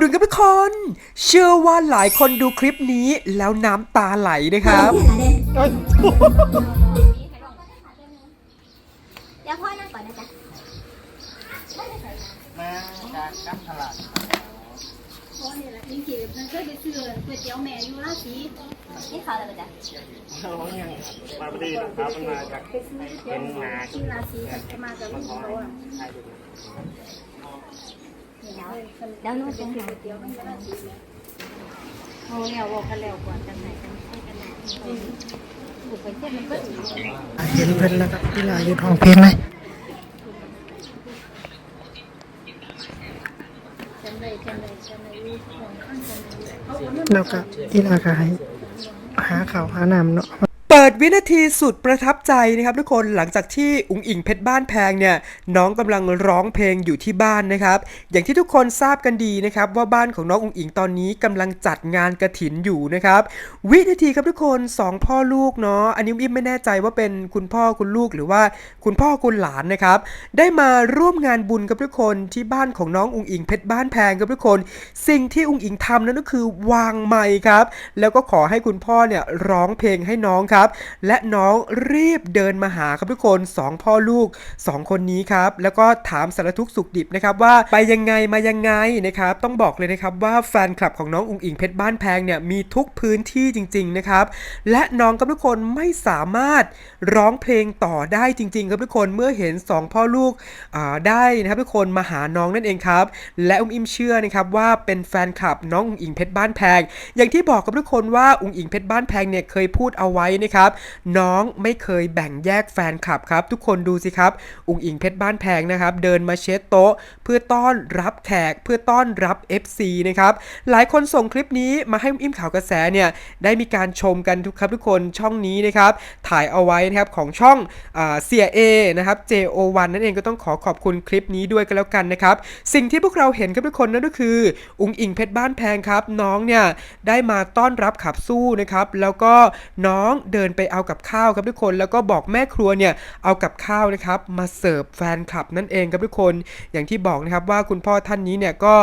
ดุลครับทุกคน เชื่อว่าหลายคนดูคลิปนี้แล้วน้ำตาไหลนะครับ เดี๋ยวพ่อนั่งก่อนนะจ๊ะมาจากกัตลาดโอ้นี่แหละจริงๆมันเคยไปซื้อก๋วยเตี๋ยวแม่อยู่ราศีนี่เขาเลยจ๊ะเรายังมาพอดีนะครับมันมาจากไปซื้อก๋วยเตี๋ยวที่ราศีจะมากับลูกเขาอะ ใช่ดูเดี๋ยวเดี๋ยวนู้นจะหาเตี๋ยวมันอยู่ราศีเลยวบอกกันแล้วก่อนจังไหนกันให้กันไหนบุกไปเที่ยวมันก็อีกเห็นเพิ่นแล้วครับที่ลาอยู่ห้องเพลงเลยจำได้จำได้จำได้อยู่ของข้างจำได้อยู่เขาเอาเงินแล้วก็ที่ลาก็ให้หาข่าวหาน้ำเนาะ ดวินาทีสุดประทับใจนะครับทุกคนหลังจากที่อุ๋งอิงเพชรบ้านแพงเนี่ยน้องกำลังร้องเพลงอยู่ที่บ้านนะครับ อย่างที่ทุกคนทราบกันดีนะครับว่าบ้านของน้องอุ๋งอิงตอนนี้กำลังจัดงานกระถินอยู่นะครับวินาทีครับทุกคนสองพ่อลูกเนาะอันนี้อิ่มไม่แน่ใจว่าเป็นคุณพ่อคุณลูกหรือว่าคุณพ่อคุณหลานนะครับได้มาร่วมงานบุญกับทุกคนที่บ้านของน้องอุ๋งอิงเพชรบ้านแพงครับทุกคน สิ่งที่อุ๋งอิงทำนั่นก็คือวางไมค์ครับแล้วก็ขอให้คุณพ่อเนี่ยร้องเพลงให้น้องครับและน้องรีบเดินมาหาครับทุกคนสองพ่อลูกสองคนนี้ครับ แล้วก็ถามสารทุกสุขดิบนะครับว่าไปยังไงมายังไงนะครับ ต้องบอกเลยนะครับว่าแฟนคลับของน้องอุ๋งอิงเพชรบ้านแพงเนี่ยมีทุกพื้นที่จริง ๆนะครับ และน้องกับทุกคนไม่สามารถร้องเพลงต่อได้จริง ๆ ครับทุกคนเมื่อเห็นสองพ่อลูกได้นะครับทุกคนมาหาน้องนั่นเองครับ และอุ้มอิมเชื่อนะครับว่าเป็นแฟนคลับน้องอุ๋งอิงเพชรบ้านแพง อย่างที่บอกกับทุกคนว่าอุ๋งอิงเพชรบ้านแพงเนี่ยเคยพูดเอาไว้นะครับน้องไม่เคยแบ่งแยกแฟนคลับครับ ทุกคนดูสิครับ อุ๋งอิงเพชรบ้านแพงนะครับ เดินมาเช็ดโต๊ะ เพื่อต้อนรับแขกเพื่อต้อนรับ FC นะครับ หลายคนส่งคลิปนี้มาให้อุ้มข่าวกระแสเนี่ยได้มีการชมกันทุกครับทุกคนช่องนี้นะครับ ถ่ายเอาไว้นะครับของช่องอเสียเอนะครับ JO1 นั่นเองก็ต้องขอขอบคุณคลิปนี้ด้วยกันแล้วกันนะครับ สิ่งที่พวกเราเห็นครับทุกคนนั่นก็คือ อุ๋งอิงเพชรบ้านแพงครับ น้องเนี่ยได้มาต้อนรับขับสู้นะครับ แล้วก็น้องเดินไปไปเอากับข้าวครับทุกคน แล้วก็บอกแม่ครัวเนี่ยเอากับข้าวนะครับมาเสิร์ฟแฟนคลับนั่นเองครับทุกคน อย่างที่บอกนะครับว่าคุณพ่อท่านนี้เนี่ยก็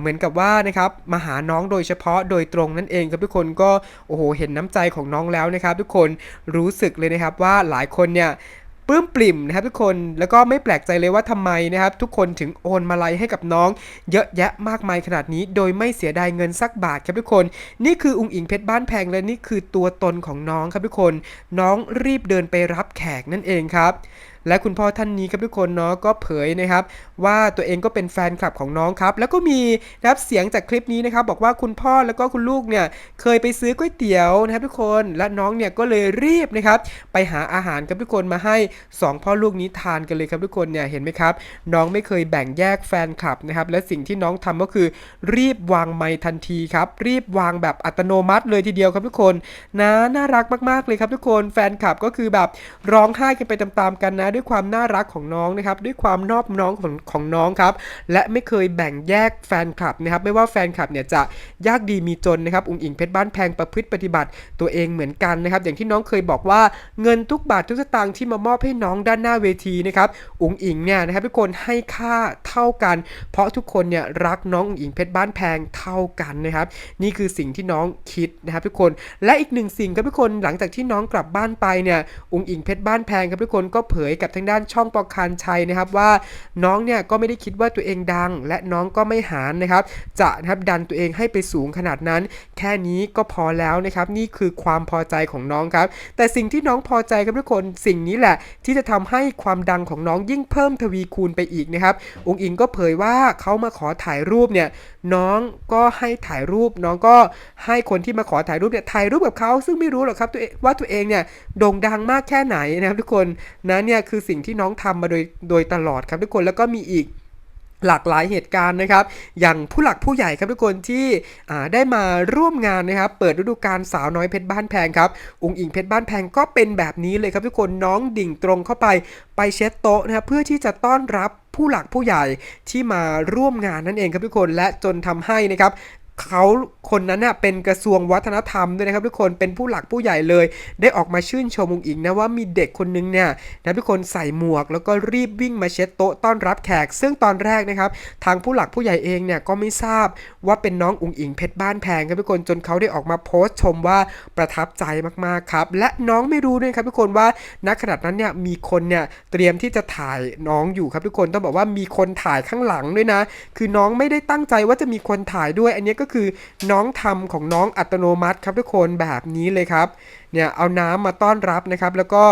เหมือนกับว่านะครับมาหาน้องโดยเฉพาะโดยตรงนั่นเองครับทุกคนก็โอ้โหเห็นน้ำใจของน้องแล้วนะครับ ทุกคนรู้สึกเลยนะครับว่าหลายคนเนี่ย ปลื้มปริ่มนะครับทุกคนแล้วก็ไม่แปลกใจเลยว่าทำไมนะครับ ทุกคนถึงโอนมาลัยให้กับน้อง เยอะแยะมากมายขนาดนี้ โดยไม่เสียดายเงินสักบาทครับทุกคน นี่คืออุงอิงเพชรบ้านแพงและนี่คือตัวตนของน้องครับทุกคน น้องรีบเดินไปรับแขกนั่นเองครับ และคุณพ่อท่านนี้ครับทุกคนเนาะก็เผยนะครับ ว่าตัวเองก็เป็นแฟนคลับของน้องครับ แล้วก็มีนะครับเสียงจากคลิปนี้นะครับ บอกว่าคุณพ่อแล้วก็คุณลูกเนี่ยเคยไปซื้อก๋วยเตี๋ยวนะครับทุกคนและน้องเนี่ยก็เลยรีบนะครับ ไปหาอาหารครับทุกคนมาให้สองพ่อลูกนี้ทานกันเลยครับทุกคนเนี่ยเห็นไหมครับ น้องไม่เคยแบ่งแยกแฟนคลับนะครับและสิ่งที่น้องทำก็คือ รีบวางไมค์ทันทีครับ รีบวางแบบอัตโนมัติเลยทีเดียวครับทุกคนนะน่ารักมากๆเลยครับทุกคนแฟนคลับก็คือแบบร้องไห้กันไปตามๆกันนะด้วยความน่ารักของน้องนะครับด้วยความนอบน้องของของน้องครับและไม่เคยแบ่งแยกแฟนคลับนะครับไม่ว่าแฟนคลับเนี่ยจะยากดีมีจนนะครับอุ๋งอิงเพชรบ้านแพงประพฤติปฏิบัติตัวเองเหมือนกันนะครับอย่างที่น้องเคยบอกว่าเงินทุกบาททุกสตางค์ที่มามอบให้น้องด้านหน้าเวทีนะครับอุ๋งอิงเนี่ยนะครับทุกคนให้ค่าเท่ากัน เพราะทุกคนเนี่ยรักน้องอุ๋งอิงเพชรบ้านแพงเท่ากันนะครับนี่คือสิ่งที่น้องคิดนะครับทุกคนและอีกหนึ่งสิ่งครับทุกคนหลังจากที่น้องกลับบ้านไปเนี่ยอุ๋งอิงเพชรบ้านแพงครับทุกคนก็เผยกับทางด้านช่องปอคารชัยนะครับว่าน้องเนี่ยก็ไม่ได้คิดว่าตัวเองดัง และน้องก็ไม่หานนะครับ จะนะครับดันตัวเองให้ไปสูงขนาดนั้น แค่นี้ก็พอแล้วนะครับนี่คือความพอใจของน้องครับ แต่สิ่งที่น้องพอใจครับทุกคนสิ่งนี้แหละ ที่จะทำให้ความดังของน้องยิ่งเพิ่มทวีคูณไปอีกนะครับองค์อิงก็เผยว่าเขามาขอถ่ายรูปเนี่ยน้องก็ให้ถ่ายรูปน้องก็ให้คนที่มาขอถ่ายรูปเนี่ยถ่ายรูปกับเขาซึ่งไม่รู้หรอกครับตัวเองว่าตัวเองเนี่ยโด่งดังมากแค่ไหนนะครับทุกคนนะเนี่ยคือสิ่งที่น้องทำมาโดยโดยตลอดครับทุกคนแล้วก็มีอีกหลากหลายเหตุการณ์นะครับ อย่างผู้หลักผู้ใหญ่ครับทุกคนที่ได้มาร่วมงานนะครับ เปิดฤดูกาลสาวน้อยเพชรบ้านแพงครับอุงอิงเพชรบ้านแพงก็เป็นแบบนี้เลยครับทุกคนน้องดิ่งตรงเข้าไปไปเช็ดโต๊ะนะครับเพื่อที่จะต้อนรับผู้หลักผู้ใหญ่ที่มาร่วมงานนั่นเองครับทุกคนและจนทำให้นะครับ เขาคนนั้นน่ะเป็นกระทรวงวัฒนธรรมด้วยนะครับทุกคนเป็นผู้หลักผู้ใหญ่เลย ได้ออกมาชื่นชมองอิงนะว่ามีเด็กคนนึงเนี่ยนะทุกคนใส่หมวก แล้วก็รีบวิ่งมาเช็ดโต๊ะต้อนรับแขก ซึ่งตอนแรกนะครับทางผู้หลักผู้ใหญ่เองเนี่ยก็ไม่ทราบว่าเป็นน้องอุงอิงเพชรบ้านแพงครับทุกคนจนเขาได้ออกมาโพสต์ชมว่าประทับใจมากๆครับและน้องไม่รู้ด้วยครับทุกคนว่าณขณะนั้นเนี่ยมีคนเนี่ยเตรียมที่จะถ่ายน้องอยู่ครับทุกคนต้องบอกว่ามีคนถ่ายข้างหลังด้วยนะ คือน้องไม่ได้ตั้งใจว่าจะมีคนถ่ายด้วยอันนี้ก็็คือน้องทำของน้องอัตโนมัติครับทุกคนแบบนี้เลยครับเนี่ยเอาน้ำมาต้อนรับนะครับ แล้วก็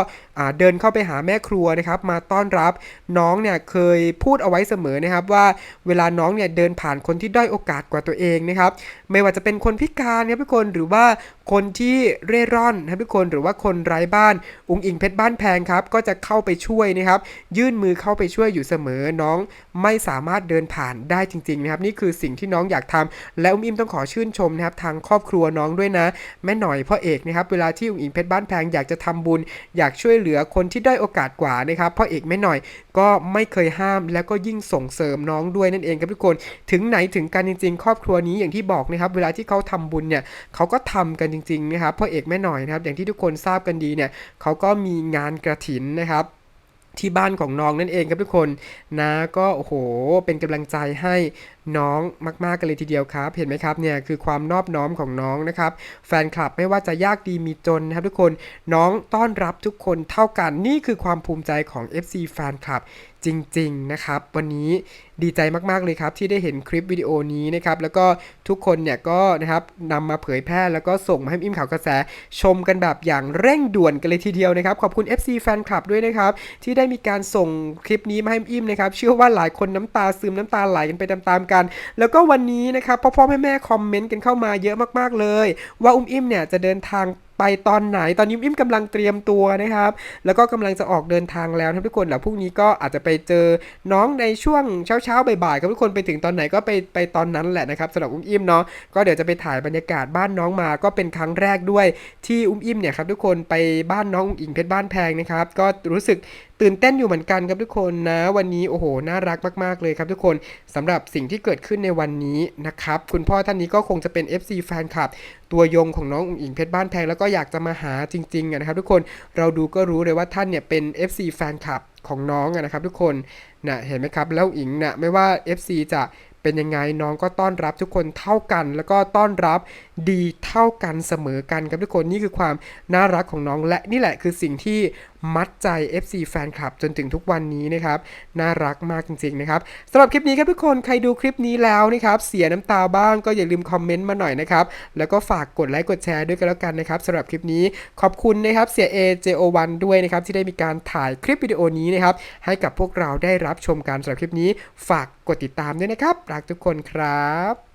เดินเข้าไปหาแม่ครัวนะครับ มาต้อนรับน้องเนี่ยเคยพูดเอาไว้เสมอนะครับ ว่าเวลาน้องเนี่ยเดินผ่านคนที่ด้อยโอกาสกว่าตัวเองนะครับ ไม่ว่าจะเป็นคนพิการนะครับทุกคนหรือว่าคนที่เร่ร่อนนะครับทุกคนหรือว่าคนไร้บ้านอุงอิงเพชรบ้านแพงครับ ก็จะเข้าไปช่วยนะครับ ยื่นมือเข้าไปช่วยอยู่เสมอน้องไม่สามารถเดินผ่านได้จริงๆนะครับ นี่คือสิ่งที่น้องอยากทำและอุ้มอิมต้องขอชื่นชมนะครับทางครอบครัวน้องด้วยนะ แม่หน่อยพ่อเอกนะครับ เวลาที่อุงอิงเพชรบ้านแพงอยากจะทำบุญ อยากช่วยเหลือคนที่ได้โอกาสกว่านะครับพ่อเอกแม่หน่อยก็ไม่เคยห้ามแล้วก็ยิ่งส่งเสริมน้องด้วยนั่นเองครับทุกคนถึงไหนถึงกันจริง ๆ ครอบครัวนี้อย่างที่บอกนะครับเวลาที่เขาทำบุญเนี่ยเขาก็ทำกันจริงๆนะครับพ่อเอกแม่หน่อยนะครับอย่างที่ทุกคนทราบกันดีเนี่ยเขาก็มีงานกระถินนะครับที่บ้านของน้องนั่นเองครับทุกคนนะก็โอ้โหเป็นกำลังใจให้ น้องมากๆกันเลยทีเดียวครับ เห็นไหมครับเนี่ยคือความนอบน้อมของน้องนะครับ แฟนคลับไม่ว่าจะยากดีมีจนนะครับทุกคนน้องต้อนรับทุกคนเท่ากันนี่คือความภูมิใจของ FC แฟนคลับจริง ๆ นะครับ วันนี้ดีใจมาก ๆ เลยครับ ที่ได้เห็นคลิปวิดีโอนี้นะครับ แล้วก็ทุกคนเนี่ยก็นะครับนำมาเผยแพร่แล้วก็ส่งมาให้อิมข่าวกระแสชมกันแบบอย่างเร่งด่วนกันเลยทีเดียวนะครับ ขอบคุณ FC แฟนคลับด้วยนะครับ ที่ได้มีการส่งคลิปนี้มาให้อิมนะครับ เชื่อว่าหลายคนน้ำตาซึมน้ำตาไหลกันไปตามๆกันแล้วก็วันนี้นะครับพ่อพ่อแม่แม่คอมเมนต์กันเข้ามาเยอะมากๆเลย ว่าอุ้มอิ่มเนี่ยจะเดินทางไปตอนไหน ตอนนี้อุ้มอิมกำลังเตรียมตัวนะครับ แล้วก็กำลังจะออกเดินทางแล้วทุกคนแล้วพรุ่งนี้ก็อาจจะไปเจอน้องในช่วงเช้าเช้าๆบ่ายๆครับทุกคนไปถึงตอนไหนก็ไปไปตอนนั้นแหละนะครับสำหรับอุ้มอิมเนาะก็เดี๋ยวจะไปถ่ายบรรยากาศบ้านน้องมาก็เป็นครั้งแรกด้วยที่อุ้มอิมเนี่ยครับทุกคนไปบ้านน้องอุ๋งอิงเพชรบ้านแพงนะครับก็รู้สึกตื่นเต้นอยู่เหมือนกันครับทุกคนนะวันนี้โอ้โหน่ารักมากๆเลยครับทุกคนสำหรับสิ่งที่เกิดขึ้นในวันนี้นะครับคุณพ่อท่านนี้ก็คงจะเป็น FC แฟนคลับ ตัวยงของน้องอุ๋งอิงเพชรบ้านแพงแล้วก็อยากจะมาหาจริงๆนะครับ ทุกคนเราดูก็รู้เลยว่าท่านเนี่ยเป็น FC แฟนคลับของน้องนะครับ ทุกคนนะเห็นไหมครับ แล้วอิงนะไม่ว่า FC จะเป็นยังไงน้องก็ต้อนรับทุกคนเท่ากัน แล้วก็ต้อนรับดีเท่ากันเสมอกันครับทุกคนนี่คือความน่ารักของน้องและนี่แหละคือสิ่งที่มัดใจ FC แฟนคลับจนถึงทุกวันนี้นะครับ น่ารักมากจริงๆนะครับสำหรับคลิปนี้ครับทุกคนใครดูคลิปนี้แล้วนะครับเสียน้ำตาบ้างก็อย่าลืมคอมเมนต์มาหน่อยนะครับแล้วก็ฝากกดไลค์กดแชร์ด้วยกันแล้วกันนะครับสำหรับคลิปนี้ขอบคุณนะครับเสีย A JO1 ด้วยนะครับที่ได้มีการถ่ายคลิปวิดีโอนี้นะครับให้กับพวกเราได้รับชมกันสำหรับคลิปนี้ ฝากกดติดตามด้วยนะครับรักทุกคนครับ